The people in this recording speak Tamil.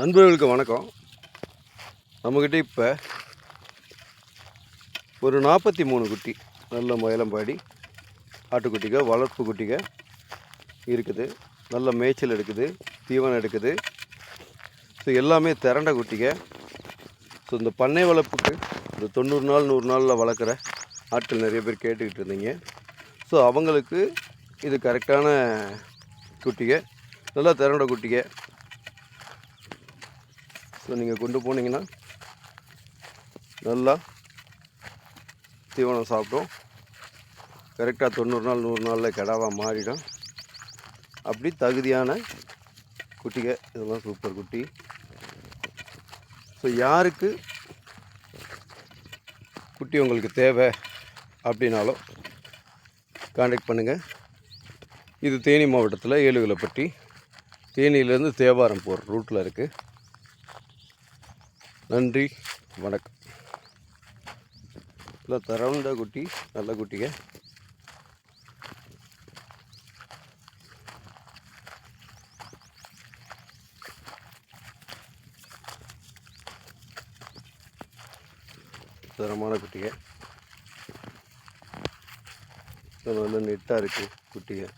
நண்பர்களுக்கு வணக்கம். நம்மக்கிட்ட இப்போ ஒரு நாற்பத்தி மூணு குட்டி நல்ல முயலம்பாடி ஆட்டுக்குட்டிக வளர்ப்பு குட்டிக இருக்குது. நல்ல மேய்ச்சல் எடுக்குது தீவனம் எடுக்குது. ஸோ எல்லாமே திரண்ட குட்டிக ஸோ இந்த பண்ணை வளர்ப்புக்கு இந்த தொண்ணூறு நாள் நூறு நாளில் வளர்க்குற ஆட்கள் நிறைய பேர் கேட்டுக்கிட்டு இருந்தீங்க. ஸோ அவங்களுக்கு இது கரெக்டான குட்டிக நல்லா திறனோட குட்டிக. ஸோ நீங்கள் கொண்டு போனீங்கன்னா நல்லா தீவனம் சாப்பிடும். கரெக்டாக தொண்ணூறு நாள் நூறு நாளில் கிடாவாக மாறிடும். அப்படி தகுதியான குட்டிக இதெல்லாம் சூப்பர் குட்டி. ஸோ யாருக்கு குட்டி உங்களுக்கு தேவை அப்படின்னாலும் காண்டாக்ட் பண்ணுங்கள் இது தேனி மாவட்டத்தில் ஏழுகலைப்பட்டி தேனியிலேருந்து தேவாரம் போகிற ரூட்டில் இருக்குது நன்றி வணக்கம். இல்லை தரவுண்ட குட்டி நல்ல குட்டிங்க. தரமான குட்டிங்க. இது நல்ல நெட்டாக இருக்குது குட்டிகள்